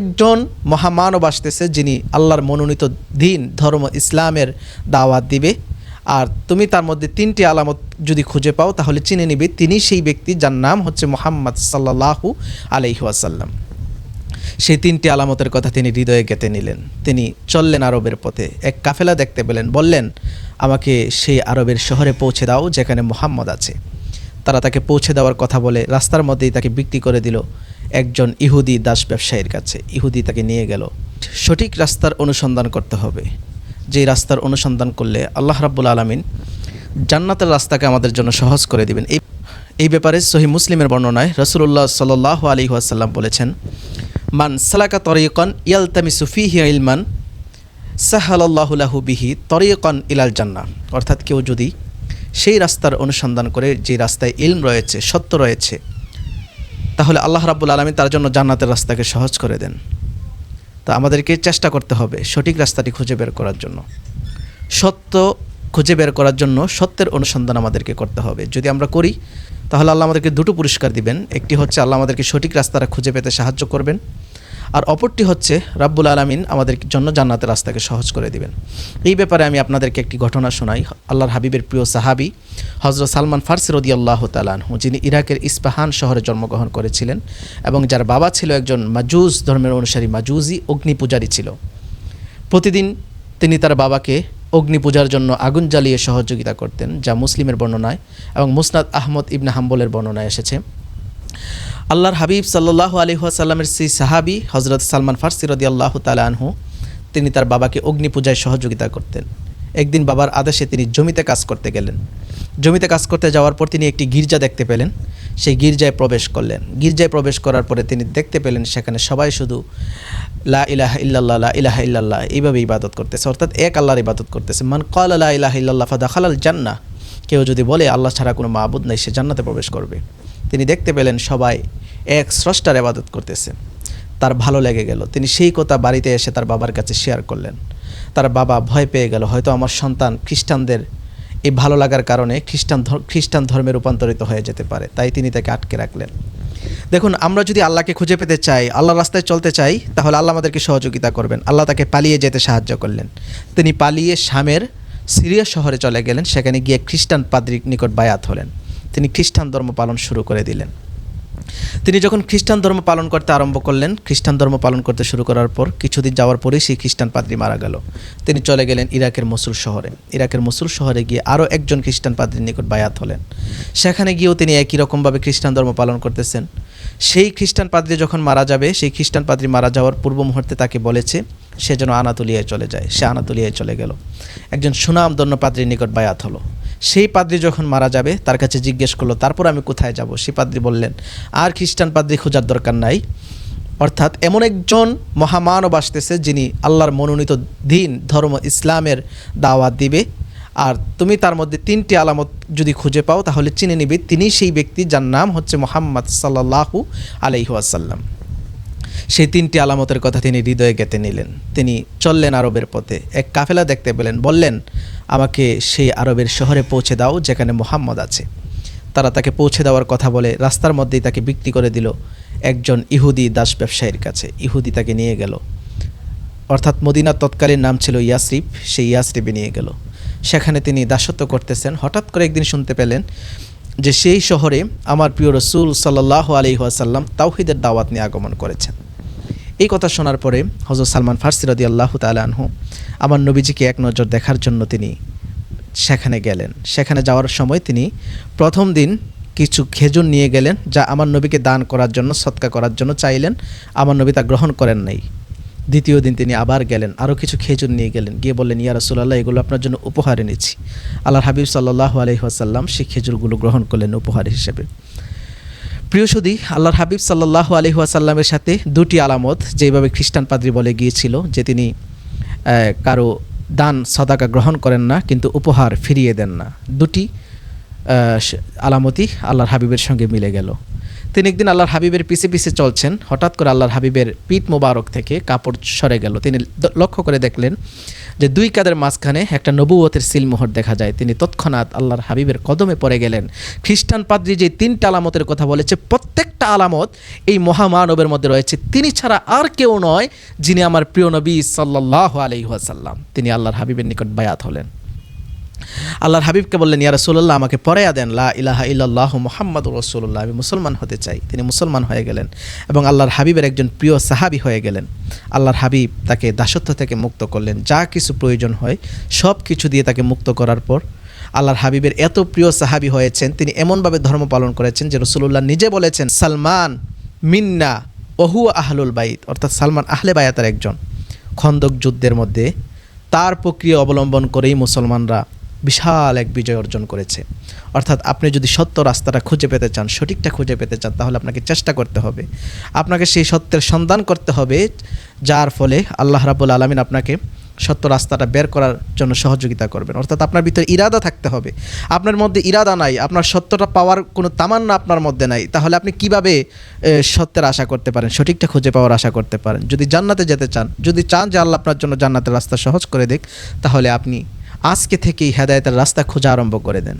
একজন মহামানব আসতেছে যিনি আল্লাহর মনোনীত দিন, ধর্ম, ইসলামের দাওয়াত দিবে। আর তুমি তার মধ্যে তিনটি আলামত যদি খুঁজে পাও, তাহলে চিনে নিবে, তিনি সেই ব্যক্তি যার নাম হচ্ছে মোহাম্মদ সাল্লাহু আলহিহাসাল্লাম সেই তিনটি আলামতের কথা তিনি হৃদয়ে গেঁথে নিলেন। তিনি চললেন আরবের পথে। এক কাফেলা দেখতে পেলেন, বললেন, আমাকে সেই আরবের শহরে পৌঁছে দাও, যেখানে মোহাম্মদ আছে। তারা তাকে পৌঁছে দেওয়ার কথা বলে রাস্তার মধ্যেই তাকে বিক্রি করে দিল। একজন ইহুদি দাস ব্যবসায়ীর কাছে। ইহুদি তাকে নিয়ে গেল। সঠিক রাস্তার অনুসন্ধান করতে হবে। যে রাস্তার অনুসন্ধান করলে আল্লাহ রাব্বুল আলমিন জান্নাতের রাস্তাকে আমাদের জন্য সহজ করে দিবেন। এই এই ব্যাপারে সহি মুসলিমের বর্ণনায় রসুল্লাহ সাল্লাহ আলী ওয়াসাল্লাম বলেছেন, মান সালাকা তরিকন ইয়ালতামি সুফিহি ইলমান সাহালাল্লাহুলাহু বিহি তরিকন ইলাল জান্না অর্থাৎ কেউ যদি সেই রাস্তার অনুসন্ধান করে যে রাস্তায় ইলম রয়েছে, সত্য রয়েছে তাহলে আল্লাহ রাবুল আলমী তার জন্য জান্নাতের রাস্তাকে সহজ করে দেন। তা আমাদেরকে চেষ্টা করতে হবে সঠিক রাস্তাটি খুঁজে বের করার জন্য। সত্য খুঁজে বের করার জন্য সত্যের অনুসন্ধান আমাদেরকে করতে হবে। যদি আমরা করি, তাহলে আল্লাহ আমাদেরকে দুটো পুরস্কার দিবেন। একটি হচ্ছে আল্লাহ আমাদেরকে সঠিক রাস্তাটা খুঁজে পেতে সাহায্য করবেন। আর অপরটি হচ্ছে রাব্বুল আলমিন আমাদের জন্য জান্নাতের রাস্তাকে সহজ করে দিবেন। এই ব্যাপারে আমি আপনাদেরকে একটি ঘটনা শোনাই। আল্লাহর হাবিবের প্রিয় সাহাবি হজরত সালমান ফার্সি রদি আল্লাহ তালানহু যিনি ইরাকের ইস্পাহান শহরে জন্মগ্রহণ করেছিলেন এবং যার বাবা ছিল একজন মাজুজ, ধর্মের অনুসারী মাজুজি, অগ্নি পূজারী ছিল। প্রতিদিন তিনি তার বাবাকে অগ্নি পূজার জন্য আগুন জ্বালিয়ে সহযোগিতা করতেন, যা মুসলিমের বর্ণনায় এবং মুসনাদ আহমদ ইবনে হাম্বলের বর্ণনায় এসেছে। আল্লাহর হাবিব সাল্লাহ আলহিহাসাল্লামের সেই সাহাবি হজরত সালমান ফার্সি রদি আল্লাহ আনহু, তিনি তার বাবাকে অগ্নি পূজায় সহযোগিতা করতেন। একদিন বাবার আদেশে তিনি জমিতে কাজ করতে গেলেন। জমিতে কাজ করতে যাওয়ার পর তিনি একটি গির্জা দেখতে পেলেন। সেই গির্জায় প্রবেশ করলেন। গির্জায় প্রবেশ করার পরে তিনি দেখতে পেলেন সেখানে সবাই শুধু লা ইলাহা ইল্লাল্লাহ, লা ইলাহা ইল্লাল্লাহ এইভাবে ইবাদত করতেছে। অর্থাৎ এক আল্লাহর ইবাদত করতেছে। মান কল লা ইলাহা ইল্লাল্লাহ ফাদা খালাল জান্নাহ। কেউ যদি বলে আল্লাহ ছাড়া কোনো মাহবুদ নেই, সে জান্নাতে প্রবেশ করবে। তিনি দেখতে পেলেন সবাই এক স্রষ্টার ইবাদত করতেছে। তার ভালো লেগে গেল। তিনি সেই কথা বাড়িতে এসে তার বাবার কাছে শেয়ার করলেন। তার বাবা ভয় পেয়ে গেল, হয়তো আমার সন্তান খ্রিস্টানদের এই ভালো লাগার কারণে খ্রিস্টান খ্রিস্টান ধর্মে রূপান্তরিত হয়ে যেতে পারে, তাই তিনি তাকে আটকে রাখলেন। দেখুন, আমরা যদি আল্লাহকে খুঁজে পেতে চাই, আল্লাহর রাস্তায় চলতে চাই, তাহলে আল্লাহ আমাদেরকে সহযোগিতা করবেন। আল্লাহ তাকে পালিয়ে যেতে সাহায্য করলেন। তিনি পালিয়ে শামের সিরিয়া শহরে চলে গেলেন। সেখানে গিয়ে খ্রিস্টান পাদ্রিক নিকট বায়াত হলেন। তিনি খ্রিস্টান ধর্ম পালন শুরু করে দিলেন। তিনি যখন খ্রিস্টান ধর্ম পালন করতে আরম্ভ করলেন, খ্রিস্টান ধর্ম পালন করতে শুরু করার পর কিছুদিন যাওয়ার পরেই সেই খ্রিস্টান পাদ্রী মারা গেল। তিনি চলে গেলেন ইরাকের মসুল শহরে। ইরাকের মসুল শহরে গিয়ে আরও একজন খ্রিস্টান পাদ্রীর নিকট বায়াত হলেন। সেখানে গিয়েও তিনি একই রকমভাবে খ্রিস্টান ধর্ম পালন করতেছেন। সেই খ্রিস্টান পাদ্রী যখন মারা যাবে, সেই খ্রিস্টান পাদ্রী মারা যাওয়ার পূর্ব মুহূর্তে তাকে বলেছে, সে যেন আনাতুলিয়ায় চলে যায়, সে আনাতুলিয়ায় চলে গেল। একজন সুনাম দন্য পাদ্রীর নিকট বায়াত হলো। সেই পাদ্রি যখন মারা যাবে, তার কাছে জিজ্ঞেস করল, তারপর আমি কোথায় যাব? সেই পাদ্রী বললেন, আর খ্রিস্টান পাদ্রী খোঁজার দরকার নাই। অর্থাৎ এমন একজন মহামানব আসতেছে, যিনি আল্লাহর মনোনীত দিন, ধর্ম, ইসলামের দাওয়াত দিবে। আর তুমি তার মধ্যে তিনটি আলামত যদি খুঁজে পাও, তাহলে চিনে নিবে তিনি সেই ব্যক্তি যার নাম হচ্ছে মোহাম্মদ সাল্লাহু আলহিহাসাল্লাম সেই তিনটি আলামতের কথা তিনি হৃদয়ে গেঁথে নিলেন। তিনি চললেন আরবের পথে। এক কাফেলা দেখতে পেলেন, বললেন, আমাকে সেই আরবের শহরে পৌঁছে দাও যেখানে মোহাম্মদ আছে। তারা তাকে পৌঁছে দেওয়ার কথা বলে রাস্তার মধ্যেই তাকে বিক্রি করে দিল একজন ইহুদি দাস ব্যবসায়ীর কাছে। ইহুদি তাকে নিয়ে গেল। অর্থাৎ মদিনার তৎকালীন নাম ছিল ইয়াসরিফ। সেই ইয়াসরিফে নিয়ে গেল। সেখানে তিনি দাসত্ব করতেছেন। হঠাৎ করে একদিন শুনতে পেলেন যে সেই শহরে আমার প্রিয় রসুল সাল্লাহ আলি ওয়াসাল্লাম তাওহিদের দাওয়াত নিয়ে আগমন করেছেন। এই কথা শোনার পরে হজরত সালমান ফার্সি রদি আল্লাহ তালানহু আমার নবীজিকে এক নজর দেখার জন্য তিনি সেখানে গেলেন। সেখানে যাওয়ার সময় তিনি প্রথম দিন কিছু খেজুর নিয়ে গেলেন, যা আমার নবীকে দান করার জন্য, সৎকা করার জন্য চাইলেন। আমার নবী তা গ্রহণ করেন নাই। দ্বিতীয় দিন তিনি আবার গেলেন, আরও কিছু খেজুর নিয়ে গেলেন। গিয়ে বললেন, ইয়া রাসুলাল্লাহ, এগুলো আপনার জন্য উপহার এনেছি। আল্লাহ হাবিব সাল্লাহ আলহিহাসাল্লাম সেই খেজুরগুলো গ্রহণ করলেন উপহার হিসেবে। প্রিয় সুদী আল্লাহর হাবিব সাল্লাহ আলি ওয়াসাল্লামের সাথে দুটি আলামত যেভাবে খ্রিস্টান পাদ্রী বলে গিয়েছিল, যে তিনি কারও দান, সদাকা গ্রহণ করেন না, কিন্তু উপহার ফিরিয়ে দেন না। দুটি আলামতই আল্লাহর হাবিবের সঙ্গে মিলে গেল। তিনি একদিন আল্লাহর হাবিবের পিছে পিছে চলছেন, হঠাৎ করে আল্লাহর হাবিবের পিঠ মোবারক থেকে কাপড় সরে গেল। তিনি লক্ষ্য করে দেখলেন যে দুই কাদের মাঝখানে একটা নবুয়তের সিলমোহর দেখা যায়। তিনি তৎক্ষণাৎ আল্লাহর হাবিবের কদমে পড়ে গেলেন। খ্রিস্টান পাদ্রী যে তিনটা আলামতের কথা বলেছে, প্রত্যেকটা আলামত এই মহামানবের মধ্যে রয়েছে। তিনি ছাড়া আর কেউ নয় যিনি আমার প্রিয় নবী সাল্লাহ আলহিহাসাল্লাম তিনি আল্লাহর হাবিবের নিকট বায়াত হলেন। আল্লাহর হাবিবকে বললেন, ইয়া রসুল্লাহ আমাকে পড়াইয়া দেন, লা ইলাহা ইল্লাল্লাহ মোহাম্মদ রসুল্লাহ আমি মুসলমান হতে চাই, তিনি মুসলমান হয়ে গেলেন এবং আল্লাহর হাবিবের একজন প্রিয় সাহাবি হয়ে গেলেন। আল্লাহর হাবিব তাকে দাসত্ব থেকে মুক্ত করলেন। যা কিছু প্রয়োজন হয়, সব কিছু দিয়ে তাকে মুক্ত করার পর আল্লাহর হাবিবের এত প্রিয় সাহাবি হয়েছেন, তিনি এমনভাবে ধর্ম পালন করেছেন যে রসুল্লাহ নিজে বলেছেন, সালমান মিন্না ওহু আহলুল বাইত। অর্থাৎ সালমান আহলে বায়াতের একজন। খন্দক যুদ্ধের মধ্যে তার প্রক্রিয়া অবলম্বন করেই মুসলমানরা বিশাল এক বিজয় অর্জন করেছে। অর্থাৎ আপনি যদি সত্য রাস্তাটা খুঁজে পেতে চান, সঠিকটা খুঁজে পেতে চান, তাহলে আপনাকে চেষ্টা করতে হবে। আপনাকে সেই সত্যের সন্ধান করতে হবে, যার ফলে আল্লাহ রাবুল আলমিন আপনাকে সত্য রাস্তাটা বের করার জন্য সহযোগিতা করবেন। অর্থাৎ আপনার ভিতরে ইরাদা থাকতে হবে। আপনার মধ্যে ইরাদা নাই, আপনার সত্যটা পাওয়ার কোনো তামান্না আপনার মধ্যে নাই, তাহলে আপনি কীভাবে সত্যের আশা করতে পারেন, সঠিকটা খুঁজে পাওয়ার আশা করতে পারেন? যদি জান্নাতে যেতে চান, যদি চান যে আল্লাহ আপনার জন্য জান্নাতের রাস্তা সহজ করে দেখ তাহলে আপনি আজকে থেকেই হেদায়তের রাস্তা খোঁজা আরম্ভ করে দেন।